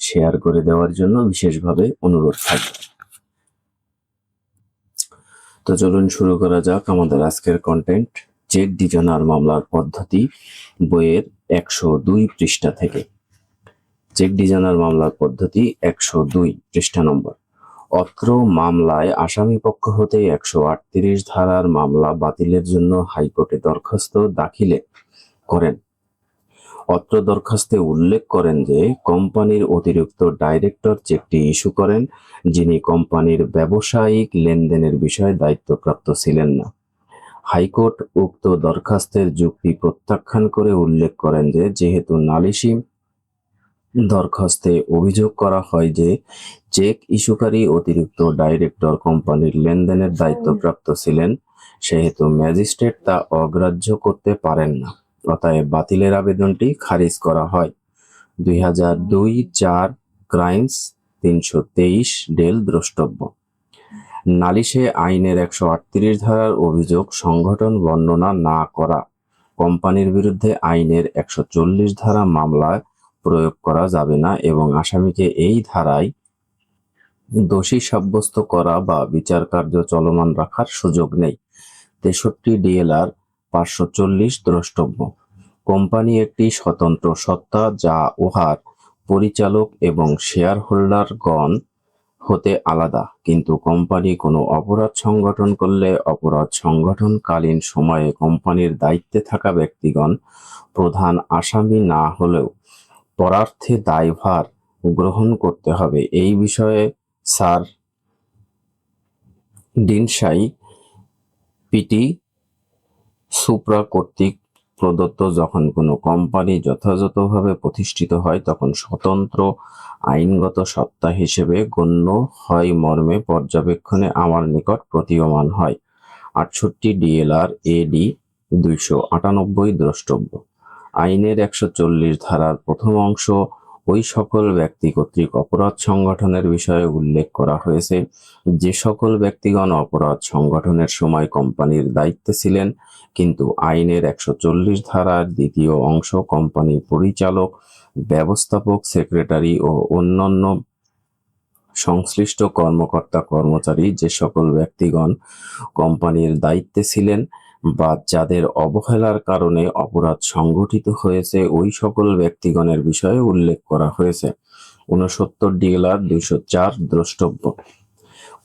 Share করে দেওয়ার জন্য বিশেষভাবে অনুরোধ থাকবে। তো চলুন শুরু করা যাক আমাদের আজকের কন্টেন্ট চেক ডিজনার মামলার পদ্ধতি, বইয়ের একশো দুই পৃষ্ঠা থেকে। চেক ডিজনার মামলার পদ্ধতি একশো দুই পৃষ্ঠা নম্বর। অত্র মামলায় আসামি পক্ষ হতে একশো আটত্রিশ ধারার মামলা বাতিলের জন্য হাইকোর্টে দরখাস্ত দাখিলে করেন। অত্র দরখাস্তে উল্লেখ করেন যে, কোম্পানির অতিরিক্ত ডাইরেক্টর চেকটি ইস্যু করেন, যিনি কোম্পানির ব্যবসায়িক লেনদেনের বিষয়ে দায়িত্বপ্রাপ্ত ছিলেন না। হাইকোর্ট উক্ত দরখাস্তের যুক্তি প্রত্যাখ্যান করে উল্লেখ করেন যে, যেহেতু নালিশি দরখাস্তে অভিযোগ করা হয় যে, চেক ইস্যুকারী অতিরিক্ত ডাইরেক্টর কোম্পানির লেনদেনের দায়িত্বপ্রাপ্ত ছিলেন, সেহেতু ম্যাজিস্ট্রেট তা অগ্রাহ্য করতে পারেন না। অতএব বাতিলের আবেদনটি খারিজ করা হয়। দুই হাজার দুই চার ক্রাইমস তিনশো তেইশ ডেল দ্রষ্টব্য। নালিশে আইনের একশো আটত্রিশ ধারার অভিযোগ সংগঠন বর্ণনা না করা, কোম্পানির বিরুদ্ধে আইনের একশো চল্লিশ ধারা মামলায় প্রয়োগ করা যাবে না এবং আসামিকে এই ধারায় দোষী সাব্যস্ত করা বা বিচার কার্য চলমান রাখার সুযোগ নেই। তেষট্টি ডিএলআর পাঁচশো চল্লিশ দ্রষ্টব্য। কোম্পানি একটি স্বতন্ত্র সত্তা যা উহার পরিচালক এবং শেয়ার হোল্ডারগণ হতে আলাদা, কিন্তু কোম্পানি কোনো অপরাধ সংগঠন করলে অপরাধ সংগঠনকালীন সময়ে কোম্পানির দায়িত্বে থাকা ব্যক্তিগণ প্রধান আসামি না হলেও পরার্থে দায়ভার গ্রহণ করতে হবে। এই বিষয়ে স্যার ডিনসাই পিটি সুপ্রা কর্তৃক প্রদত্ত যখন কোনো কোম্পানি যথাযথভাবে প্রতিষ্ঠিত হয়, তখন স্বতন্ত্র আইনগত সত্তা হিসেবে গণ্য হয় মর্মে পর্যবেক্ষণে আমার নিকট প্রতীয়মান হয়। আটষট্টি ডিএলআর এডি দুইশো আটানব্বই দ্রষ্টব্য। আইনের একশো চল্লিশ ধারার প্রথম অংশ ওই সকল ব্যক্তি কর্তৃক অপরাধ সংগঠনের বিষয়ে উল্লেখ করা হয়েছে। যে সকল ব্যক্তিগণ অপরাধ সংগঠনের সময় কোম্পানির দায়িত্বে ছিলেন, কিন্তু আইনের একশো চল্লিশ ধারার দ্বিতীয় অংশ কোম্পানির পরিচালক, ব্যবস্থাপক, সেক্রেটারি ও অন্যান্য সংশ্লিষ্ট কর্মকর্তা কর্মচারী যে সকল ব্যক্তিগণ কোম্পানির দায়িত্বে ছিলেন বা যাদের অবহেলার কারণে অপরাধ সংঘটিত হয়েছে, ওই সকল ব্যক্তিগণের বিষয়ে উল্লেখ করা হয়েছে। উনসত্তর ডিএলআর দুইশো চার দ্রষ্টব্য।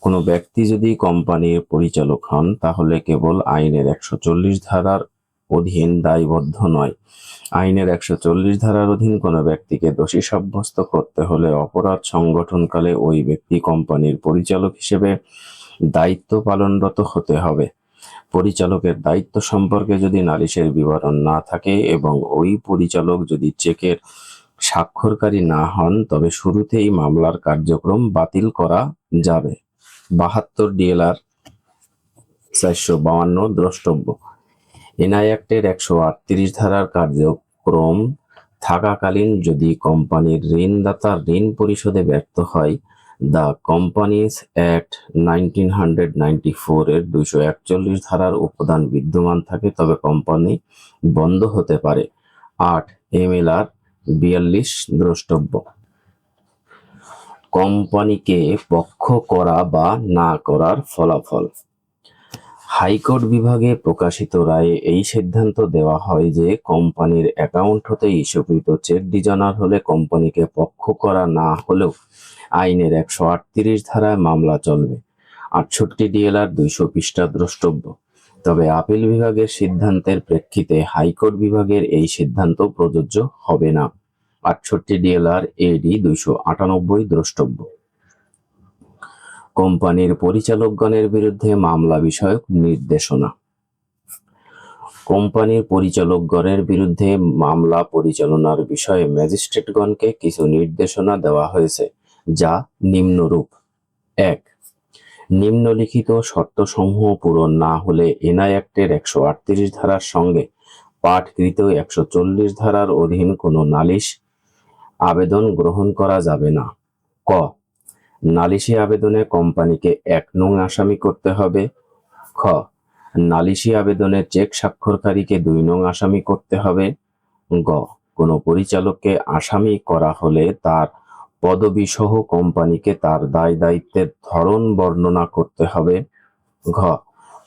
কোনো ব্যক্তি যদি কোম্পানির পরিচালক হন, তাহলে কেবল আইনের একশো চল্লিশ ধারার অধীন দায়বদ্ধ নয়। আইনের একশো চল্লিশ ধারার অধীন কোনো ব্যক্তিকে দোষী সাব্যস্ত করতে হলে অপরাধ সংগঠনকালে ওই ব্যক্তি কোম্পানির পরিচালক হিসেবে দায়িত্ব পালনরত হতে হবে। পরিচালকের দায়িত্ব সম্পর্কে যদি নালিশের বিবরণ না থাকে এবং ওই পরিচালক যদি চেকের স্বাক্ষরকারী না হন, তবে শুরুতেই মামলার কার্যক্রম বাতিল করা যাবে। বাহাত্তর ডিএলআর চারশো বাউান্ন দ্রষ্টব্য। এনআই অ্যাক্টের একশো আটত্রিশ ধারার কার্যক্রম থাকাকালীন যদি কোম্পানির ঋণদাতা ঋণ পরিশোধে ব্যর্থ হয় the companies act nineteen hundred ninety four এর দুইশো একচল্লিশ ধারার উপাদান বিদ্যমান থাকে, তবে কোম্পানি বন্ধ হতে পারে। আট এম এল আর বিয়াল্লিশ দ্রষ্টব্য। কোম্পানিকে পক্ষ করা বা না করার ফলাফল। হাইকোর্ট বিভাগে প্রকাশিত রায়ে এই সিদ্ধান্ত দেওয়া হয় যে, কোম্পানির অ্যাকাউন্ট হতে ইস্যুকৃত চেক ডিজানার হলে কোম্পানিকে পক্ষ করা না হলেও আইনের একশো আটত্রিশ ধারায় মামলা চলবে। আটষট্টি ডিএলআর দুইশো পৃষ্ঠা দ্রষ্টব্য। তবে আপিল বিভাগের সিদ্ধান্তের প্রেক্ষিতে হাইকোর্ট বিভাগের এই সিদ্ধান্ত প্রযোজ্য হবে না। আটষট্টি ডিএলআর এডি দুইশো আটানব্বই দ্রষ্টব্য। কোম্পানির পরিচালকগণের বিরুদ্ধে মামলা বিষয়ক নির্দেশনা। কোম্পানির পরিচালকগণের বিরুদ্ধে মামলা পরিচালনার বিষয়ে ম্যাজিস্ট্রেটগণকে কিছু নির্দেশনা দেওয়া হয়েছে। যা নিম্নরূপ। এক, নিম্নলিখিত শর্তসমূহ পূরণ না হলে এনআই অ্যাক্টের একশো আটত্রিশ ধারার সঙ্গে পাঠকৃত একশো চল্লিশ ধারার অধীন কোনো নালিশ, আবেদন গ্রহণ করা যাবে না। ক, নালিশি আবেদনে কোম্পানিকে এক নং আসামি করতে হবে। খ, নালিশি আবেদনে চেক স্বাক্ষরকারীকে দুই নং আসামি করতে হবে। গ, কোনো পরিচালককে আসামি করা হলে তার পদবি সহ কোম্পানিকে তার দায় দায়িত্বের ধরন বর্ণনা করতে হবে। ঘ,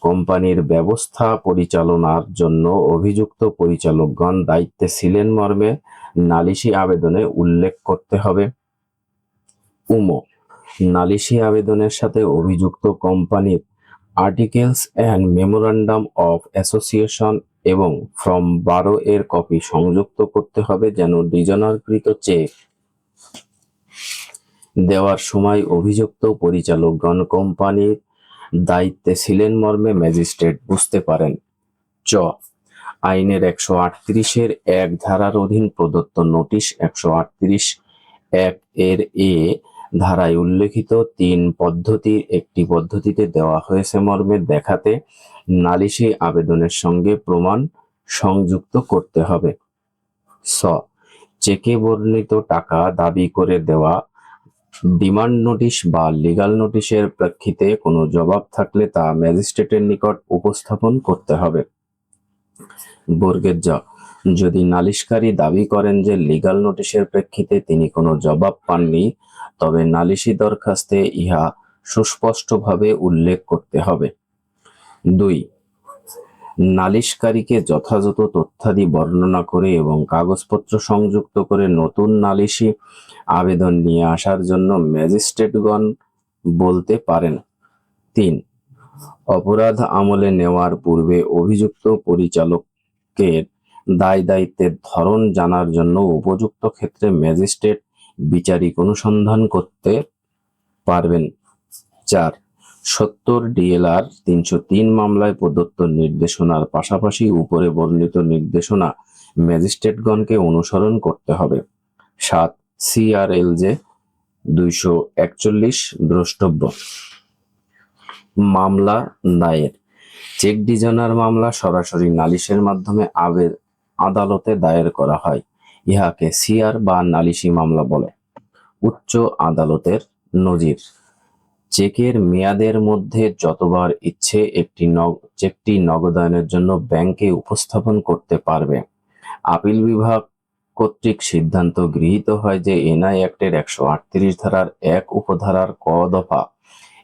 কোম্পানির ব্যবস্থা পরিচালনার জন্য অভিযুক্ত পরিচালকগণ দায়িত্বে ছিলেন মর্মে নালিশি আবেদনে উল্লেখ করতে হবে। উমো, নালিশি আবেদনের সাথে অভিযুক্ত কোম্পানির articles and memorandum of association এবং ফ্রম বারো এর কপি সংযুক্ত করতে হবে যেন ডিজনারকৃত চেক দেওয়ার সময় অভিযুক্ত পরিচালকগণ কোম্পানির দায়িত্বে ছিলেন মর্মে ম্যাজিস্ট্রেট, বুঝতে পারেন। চ, আইনের একশো আটত্রিশের এক ধারার অধীন প্রদত্ত নোটিশ একশো আটত্রিশ এক এর এ ধারায় উল্লেখিত তিন পদ্ধতির একটি পদ্ধতিতে দেওয়া হয়েছে মর্মে দেখাতে নালিশি আবেদনের সঙ্গে প্রমাণ সংযুক্ত করতে হবে। স, চেকে বর্ণিত টাকা দাবি করে দেওয়া ডিমান্ড নোটিশ বা লিগাল নোটিশের প্রেক্ষিতে কোনো জবাব থাকলে তা ম্যাজিস্ট্রেটের নিকট উপস্থাপন করতে হবে। বর্গের জ যদি নালিশকারী দাবি করেন যে লিগাল নোটিশের প্রেক্ষিতে তিনি কোনো জবাব পাননি, তবে নালিশি দরখাস্তে ইহা সুস্পষ্টভাবে উল্লেখ করতে হবে। দুই নালিশকারীকে যথাযথ তথ্যাদি বর্ণনা করে এবং কাগজপত্র সংযুক্ত করে নতুন নালিশি আবেদন নিয়ে আসার জন্য ম্যাজিস্ট্রেটগণ বলতে পারেন। তিন, অপরাধ আমলে নেওয়ার পূর্বে অভিযুক্ত পরিচালকের দায় দায়িত্বের ধরন জানার জন্য উপযুক্ত ক্ষেত্রে ম্যাজিস্ট্রেট বিচারিক অনুসন্ধান করতে পারবেন। চার সত্তর ডিএলআর তিনশো তিন মামলায় প্রদত্ত নির্দেশনার পাশাপাশি উপরে বর্ণিত নির্দেশনা ম্যাজিস্ট্রেটগণকে অনুসরণ করতে হবে। সাত সিআরএলজে দুইশো একচল্লিশ দ্রষ্টব্য। মামলা দায়ের। চেক ডিজনার মামলা সরাসরি নালিশের মাধ্যমে আবেদ আদালতে দায়ের করা হয়। ইহাকে সিআর বা নালিশি মামলা বলে। উচ্চ আদালতের নজির। চেকের মেয়াদের মধ্যে যতবার ইচ্ছে একটি চেকটি নগদায়নের জন্য ব্যাংকে উপস্থাপন করতে পারবে। আপিল বিভাগ কর্তৃক সিদ্ধান্ত গৃহীত হয় যে এনআই অ্যাক্টের একশো আটত্রিশ ধারার এক উপধারার ক দফা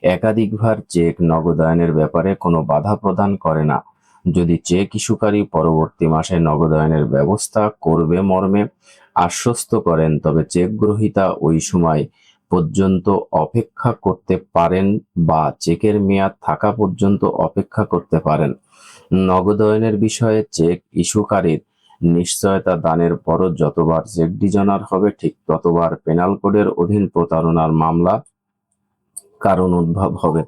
একাধিকবার চেক নগদায়নের ব্যাপারে কোনো বাধা প্রদান করে না। যদি চেক ইস্যুকারী পরবর্তী মাসে নগদায়নের ব্যবস্থা করবে মর্মে আশ্বস্ত করেন, তবে চেক গ্রহীতা ওই সময় পর্যন্ত অপেক্ষা করতে পারেন বা চেকের মেয়াদ থাকা পর্যন্ত অপেক্ষা করতে পারেন। নগদায়নের বিষয়ে চেক ইস্যুকারীর নিশ্চয়তা দানের পরও যতবার চেক ডিজনার হবে, ঠিক ততবার পেনাল কোডের অধীন প্রতারণার মামলা কারণ উদ্ভব হবে।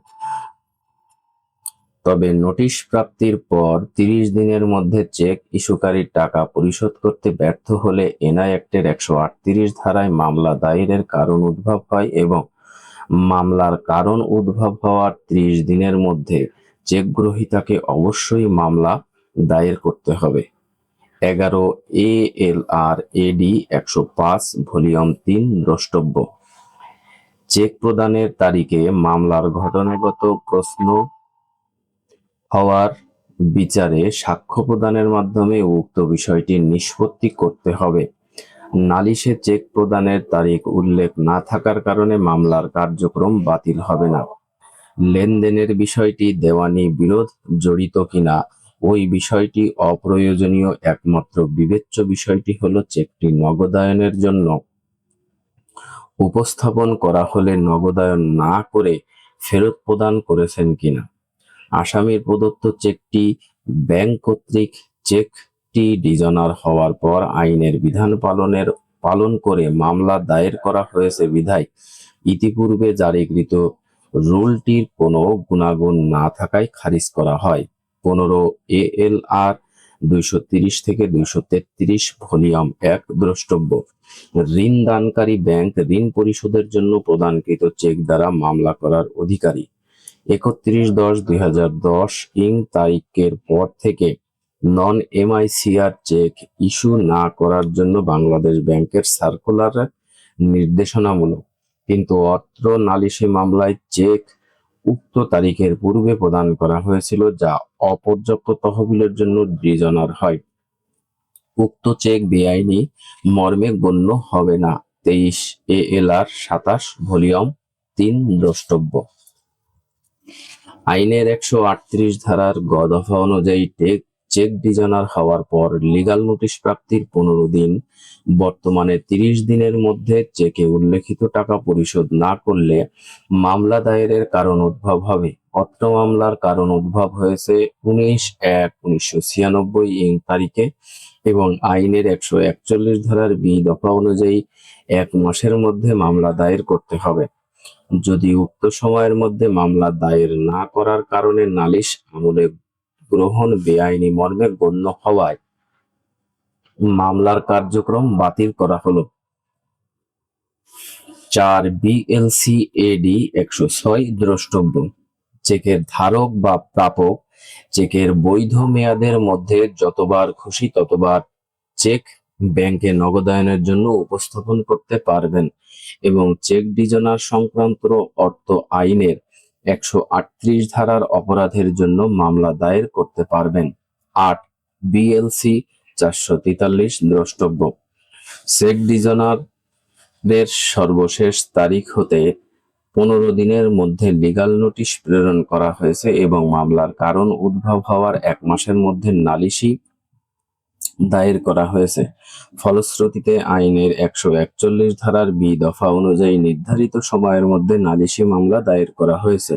তবে নোটিশ প্রাপ্তির পর তিরিশ দিনের মধ্যে চেক ইস্যুকারীর টাকা পরিশোধ করতে ব্যর্থ হলে এনআই অ্যাক্টের একশো আটত্রিশ ধারায় মামলা দায়েরের কারণ উদ্ভব হয় এবং মামলার কারণ উদ্ভব হওয়ার ত্রিশ দিনের মধ্যে চেক গ্রহীতাকে অবশ্যই মামলা দায়ের করতে হবে। এগারো এ এল আর এডি একশো পাঁচ ভলিউম তিন দ্রষ্টব্য। চেক প্রদানের তারিখে মামলার ঘটনাগত প্রশ্ন হওয়ার বিচারে সাক্ষ্য প্রদানের মাধ্যমে উক্ত বিষয়টি নিষ্পত্তি করতে হবে। নালিশে চেক প্রদানের তারিখ উল্লেখ না থাকার কারণে মামলার কার্যক্রম বাতিল হবে না। লেনদেনের বিষয়টি দেওয়ানি বিরোধ জড়িত কিনা, ওই বিষয়টি অপ্রয়োজনীয় একমাত্র বিবেচ্য বিষয়টি হলো চেকটি নগদায়নের জন্য। উপস্থাপন করা হলে নগদায়ন না করে ফেরত প্রদান করেছেন কিনা? আসামির প্রদত্ত চেকটি ব্যাংক কর্তৃক চেকটি ডিজনার হওয়ার পর আইনের বিধান পালনের, পালন করে মামলা দায়ের করা হয়েছে বিধায়। ইতিপূর্বে জারিকৃত রুলটির কোনো গুণাগুণ না থাকায় খারিজ করা হয়। পনেরো এ এল আর দুইশো তিরিশ থেকে দুইশো তেত্রিশ ভলিউম এক দ্রষ্টব্য। ঋণ দানকারী ব্যাংক ঋণ পরিশোধের জন্য প্রদানকৃত চেক দ্বারা মামলা করার অধিকারী। একত্রিশ দশ দুই হাজার দশ ইং তারিখের পর থেকে নন এমআইসিআর চেক ইস্যু না করার জন্য বাংলাদেশ ব্যাংকের সার্কুলার নির্দেশনামূলক। কিন্তু অত্র নালিশি মামলায় চেক উক্ত তারিখের পূর্বে প্রদান করা হয়েছিল যা অপর্যাপ্ত তহবিলের জন্য রিজনার হয়। উক্ত চেক বেআইনি, মর্মে গণ্য হবে না। তেইশ এ এল আর সাতাশ ভলিউম তিন দ্রষ্টব্য। আইনের একশো আটত্রিশ ধারার গ দফা অনুযায়ী টেক চেক ডিজাইনার হওয়ার পর লিগাল নোটিশ প্রাপ্তির পনেরো দিন। বর্তমানে তিরিশ দিনের মধ্যে চেকে উল্লেখিত টাকা পরিশোধ না করলে মামলা দায়েরের কারণ উদ্ভব হবে। অত্র মামলার কারণ উদ্ভব হয়েছে উনিশ এক উনিশশো ছিয়ানব্বই ইং তারিখে এবং আইনের একশো একচল্লিশ ধারার বি দফা অনুযায়ী এক মাসের মধ্যে মামলা দায়ের করতে হবে। যদি উক্ত সময়ের মধ্যে মামলা দায়ের না করার কারণে নালিশ আমলে গ্রহণ বেআইনি মর্মে গণ্য হওয়ায় মামলার কার্যক্রম বাতিল করা হলো। চার বিএলসি এডি একশো ছয় দ্রষ্টব্য। চেকের ধারক বা প্রাপক, চেকের বৈধ মেয়াদের মধ্যে যতবার খুশি ততবার চেক ব্যাংকে নগদায়নের জন্য উপস্থাপন করতে পারবেন এবং চেক ডিজনার সংক্রান্ত অর্থ আইনের একশো আটত্রিশ ধারার অপরাধের জন্য মামলা দায়ের করতে পারবেন। আট বিএলসি চারশো তেতাল্লিশ দ্রষ্টব্য। চেক ডিজনার এর সর্বশেষ তারিখ হতে পনেরো দিনের মধ্যে লিগাল নোটিশ প্রেরণ করা হয়েছে এবং মামলার কারণ উদ্ভব হওয়ার এক মাসের মধ্যে নালিশি দায়ের করা হয়েছে। ফলশ্রুতিতে আইনের একশো একচল্লিশ ধারার বি দফা অনুযায়ী নির্ধারিত সময়ের মধ্যে নালিশি মামলা দায়ের করা হয়েছে।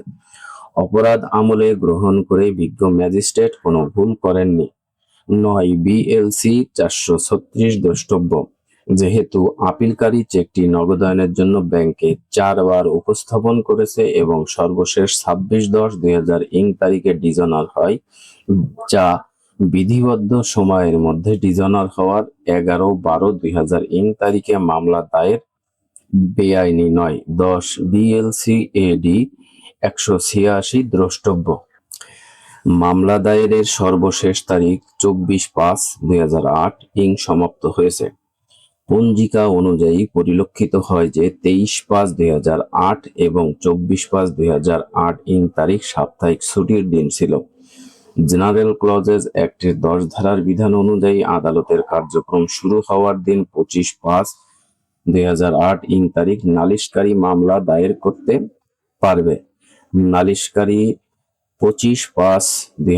অপরাধ আমলে গ্রহণ করে বিজ্ঞ ম্যাজিস্ট্রেট কোনো ভুল করেননি। নয় বিএলসি চারশো ছত্রিশ দ্রষ্টব্য। যেহেতু আপিলকারী চেকটি নগদায়নের জন্য ব্যাংকে চারবার উপস্থাপন করেছে এবং সর্বশেষ ছাব্বিশ দশ দুই হাজার ইং তারিখে ডিজনার হয়, যা বিধিবদ্ধ সময়ের মধ্যে ডিজনার হওয়ার এগারো বারো দুই হাজার তারিখে মামলা দায়ের। বেআইনি নয়, দশ বিএলসি এডি একশো ছিয়াশি দ্রষ্টব্য। মামলা দায়েরের সর্বশেষ তারিখ চব্বিশ পাঁচ দুই ইং সমাপ্ত হয়েছে। পঞ্জিকা অনুযায়ী পরিলক্ষিত হয় যে তেইশ পাঁচ দুই এবং চব্বিশ পাঁচ দুই ইং তারিখ সাপ্তাহিক ছুটির দিন ছিল। জেনারেল ক্লজেস অ্যাক্টের দশ ধারার বিধান অনুযায়ী আদালতের কার্যক্রম শুরু হওয়ার দিন পঁচিশ পাঁচ দুই ইং তারিখ নালিশকারী মামলা দায়ের করতে পারবে। নালিশকারী পঁচিশ পাঁচ দুই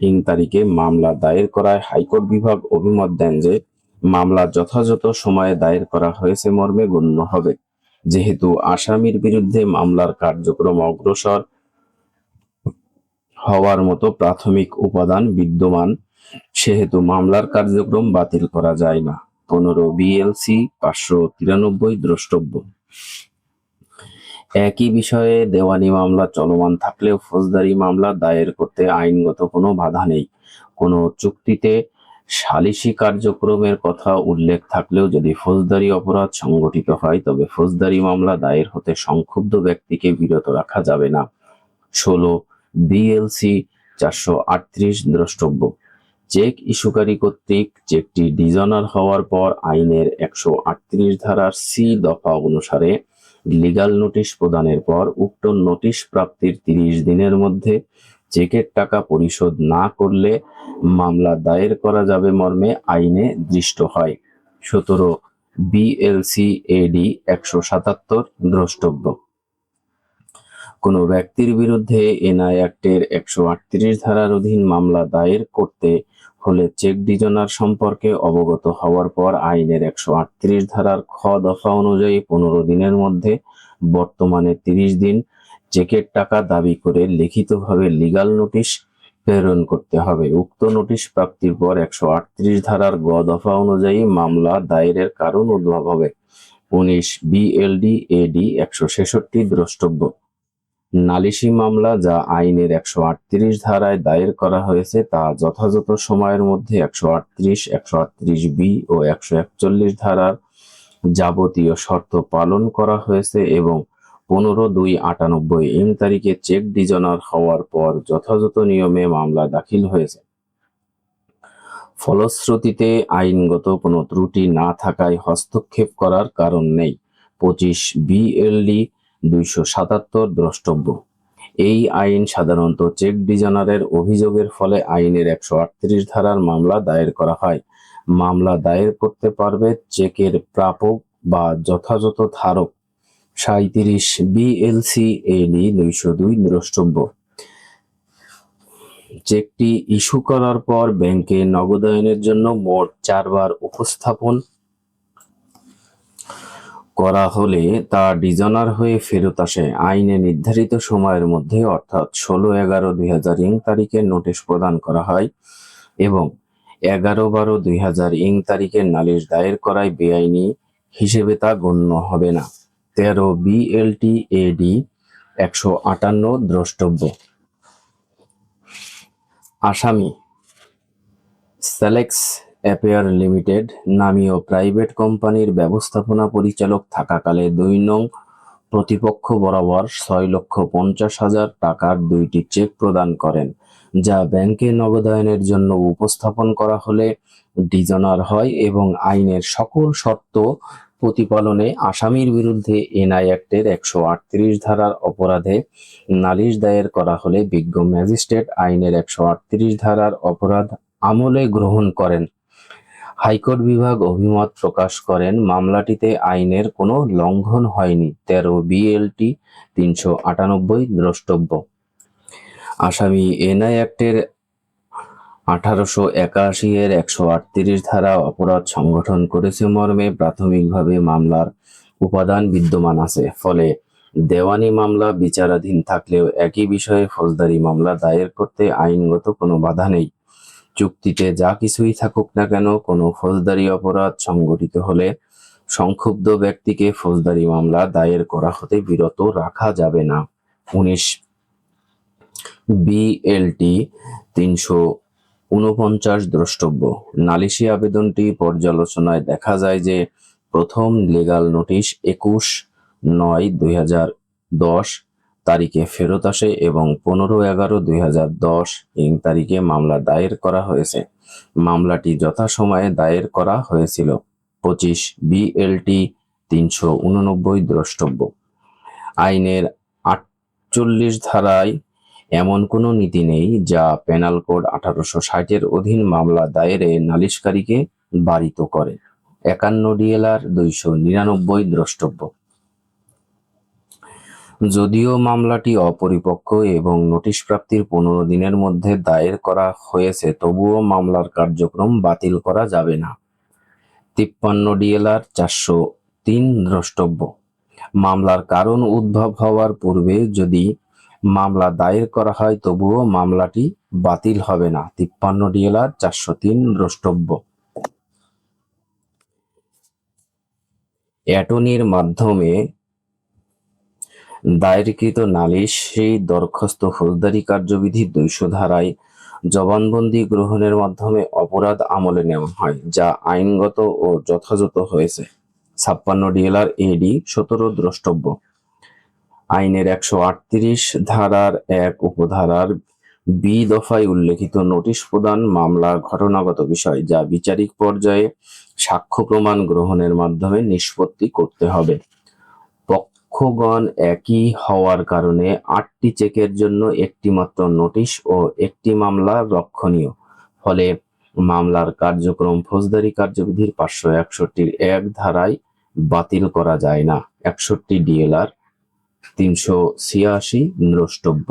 ইং তারিখে মামলা দায়ের করায় হাইকোর্ট বিভাগ অভিমত দেন যে মামলা যথাযথ সময়ে দায়ের করা হয়েছে মর্মে গণ্য হবে। যেহেতু আসামির বিরুদ্ধে মামলার কার্যক্রম অগ্রসর হওয়ার মতো প্রাথমিক উপাদান বিদ্যমান, সেহেতু মামলার কার্যক্রম বাতিল করা যায় না। পনেরো বিএলসি পাঁচশো তিরানব্বই দ্রষ্টব্য। একই বিষয়ে দেওয়ানি মামলা চলমান থাকলেও ফৌজদারি মামলা দায়ের করতে আইনগত কোনো বাধা নেই। কোনো চুক্তিতে সালিসি কার্যক্রমের কথা উল্লেখ থাকলেও যদি ফৌজদারি অপরাধ সংগঠিত হয়, তবে ফৌজদারি মামলা দায়ের হতে সংক্ষুব্ধ ব্যক্তিকে বিরত রাখা যাবে না। ষোলো বিএলসি চারশো আটত্রিশ দ্রষ্টব্য। চেক ইস্যুকারী কর্তৃক চেকটি ডিজনার হওয়ার পর আইনের একশো আটত্রিশ ধারার সি দফা অনুসারে লিগাল নোটিশ প্রদানের পর উক্ত নোটিশ প্রাপ্তির তিরিশ দিনের মধ্যে চেকের টাকা পরিশোধ না করলে মামলা দায়ের করা যাবে মর্মে আইনে দৃষ্ট হয়। সতেরো বিএলসি এডি একশো সাতাত্তর দ্রষ্টব্য। কোনো ব্যক্তির বিরুদ্ধে এনআই অ্যাক্টের একশো আটত্রিশ ধারার অধীন মামলা দায়ের করতে হলে চেক ডিজনার সম্পর্কে অবগত হওয়ার পর আইনের একশো আটত্রিশ ধারার খ দফা অনুযায়ী পনেরো দিনের মধ্যে বর্তমানে তিরিশ দিন চেকের টাকা দাবি করে লিখিতভাবে লিগাল নোটিশ প্রেরণ করতে হবে। উক্ত নোটিশ প্রাপ্তির পর একশো আটত্রিশ ধারার গ দফা অনুযায়ী মামলা দায়েরের কারণ উদ্ভব হবে। উনিশ বিএলডি এডি একশো ছেষট্টি দ্রষ্টব্য। নালিশি মামলা যা আইনের একশো আটত্রিশ ধারায় দায়ের করা হয়েছে তা যথাযথ সময়ের মধ্যে একশো আটত্রিশ একশো আটত্রিশ বি ও একশো একচল্লিশ ধারার যাবতীয় শর্ত পালন করা হয়েছে এবং পনেরো দুই আটানব্বই এম তারিখে চেক ডিজনার হওয়ার পর যথাযথ নিয়মে মামলা দাখিল হয়েছে। ফলশ্রুতিতে আইনগত কোনো ত্রুটি না থাকায় হস্তক্ষেপ করার কারণ নেই। পঁচিশ বিএলডি দুইশো সাতাত্তর দ্রষ্টব্য। এই আইন সাধারণত চেক ডিজানারের অভিযোগের ফলে আইনের একশো আটত্রিশ ধারার মামলা দায়ের করা হয়। মামলা দায়ের করতে পারবে চেকের প্রাপক বা যথাযথ ধারক। সাঁত্রিশ বিএলসি এডি দুইশো দুই দ্রষ্টব্য। চেকটি ইস্যু করার পর ব্যাংকে নগদায়নের জন্য মোট চারবার উপস্থাপন। করা হলে তা ডিজনার হয়ে ফেরত আসে। আইনে নির্ধারিত সময়ের মধ্যে অর্থাৎ ষোলো এগারো দুই হাজার ইং তারিখে নোটিশ প্রদান করা হয় এবং এগারো বারো দুই হাজার ইং তারিখে নালিশ দায়ের করায় বেআইনি হিসেবে তা গণ্য হবে না। তেরো বিএলটি এডি একশো আটান্ন দ্রষ্টব্য। আসামি সেলেক্স অ্যাপেয়ার লিমিটেড নামীয় প্রাইভেট কোম্পানির ব্যবস্থাপনা পরিচালক থাকাকালে দুই নং প্রতিপক্ষ বরাবর ছয় লক্ষ পঞ্চাশ হাজার টাকার দুইটি চেক প্রদান করেন, যা ব্যাংকে নগদায়নের জন্য উপস্থাপন করা হলে ডিজনার হয় এবং আইনের সকল শর্ত প্রতিপালনে আসামির বিরুদ্ধে এনআই অ্যাক্টের একশো আটত্রিশ ধারার অপরাধে নালিশ দায়ের করা হলে বিজ্ঞ ম্যাজিস্ট্রেট আইনের একশো আটত্রিশ ধারার অপরাধ আমলে গ্রহণ করেন। হাইকোর্ট বিভাগ অভিমত প্রকাশ করেন, মামলাটিতে আইনের কোনো লঙ্ঘন হয়নি। তেরো বিএলটি তিনশো আটানব্বই দ্রষ্টব্য। আসামি এনআই অ্যাক্টের আঠারোশো একাশি এর একশো আটত্রিশ ধারা অপরাধ সংগঠন করেছে মর্মে, প্রাথমিকভাবে মামলার উপাদান বিদ্যমান আছে। ফলে দেওয়ানি মামলা বিচারাধীন থাকলেও একই বিষয়ে ফৌজদারি মামলা দায়ের করতে আইনগত কোনো বাধা নেই। চুক্তিতে যা কিছুই থাকুক না কেন, কোনো ফৌজদারি অপরাধ সংগঠিত হলে সংক্ষুব্ধ ব্যক্তিকে ফৌজদারি মামলা দায়ের করা হতে বিরত রাখা যাবে না। উনিশ বিএলটি তিনশো ঊনপঞ্চাশ দ্রষ্টব্য। নালিশি আবেদনটি পর্যালোচনায় দেখা যায় যে প্রথম লিগাল নোটিশ একুশ নয় দুই হাজার দশ তারিখে ফেরত আসে এবং পনেরো এগারো দুই হাজার দশ ইং তারিখে মামলা দায়ের করা হয়েছে। মামলাটি যথাসময়ে দায়ের করা হয়েছিল। পঁচিশ বিএলটি তিনশো উননব্বই দ্রষ্টব্য। আইনের আটচল্লিশ ধারায় এমন কোনো নীতি নেই যা পেনাল কোড আঠারোশো ষাটের অধীন মামলা দায়েরে নালিশকারীকে বারিত করে। একান্ন ডিএলআর দুইশো নিরানব্বই দ্রষ্টব্য। যদিও মামলাটি অপরিপক্ক এবং নোটিশ প্রাপ্তির পনেরো দিনের মধ্যে দায়ের করা হয়েছে, তবুও মামলার কার্যক্রম বাতিল করা যাবে না। তিপ্পান্ন ডিএলআর চারশো তিন দ্রষ্টব্য। মামলার কারণ উদ্ভব হওয়ার পূর্বে যদি মামলা দায়ের করা হয়, তবুও মামলাটি বাতিল হবে না। তিপ্পান্ন ডিএলআর চারশো তিন দ্রষ্টব্য। অ্যাটর্নির মাধ্যমে দায়েরকৃত নালিশ, সেই দরখাস্ত ফৌজদারি কার্যবিধি দুইশো ধারায় জবানবন্দি গ্রহণের মাধ্যমে অপরাধ আমলে নেওয়া হয়, যা আইনগত ও যথাযথ হয়েছে। ছাপ্পান্ন ডিএলআর এডি সতেরো দ্রষ্টব্য। আইনের একশো আটত্রিশ ধারার এক উপধারার বি দফায় উল্লেখিত নোটিশ প্রদান মামলার ঘটনাগত বিষয়, যা বিচারিক পর্যায়ে সাক্ষ্য প্রমাণ গ্রহণের মাধ্যমে নিষ্পত্তি করতে হবে। পক্ষগণ একই হওয়ার কারণে আটটি চেকের জন্য একটি মাত্র নোটিশ ও একটি মামলা রক্ষণীয় ফলে মামলার কার্যক্রম ফৌজদারি কার্যবিধির পাঁচশো একষট্টির এক ধারায় বাতিল করা যায় না। একষট্টি ডিএলআর তিনশো ছিয়াশি দ্রষ্টব্য।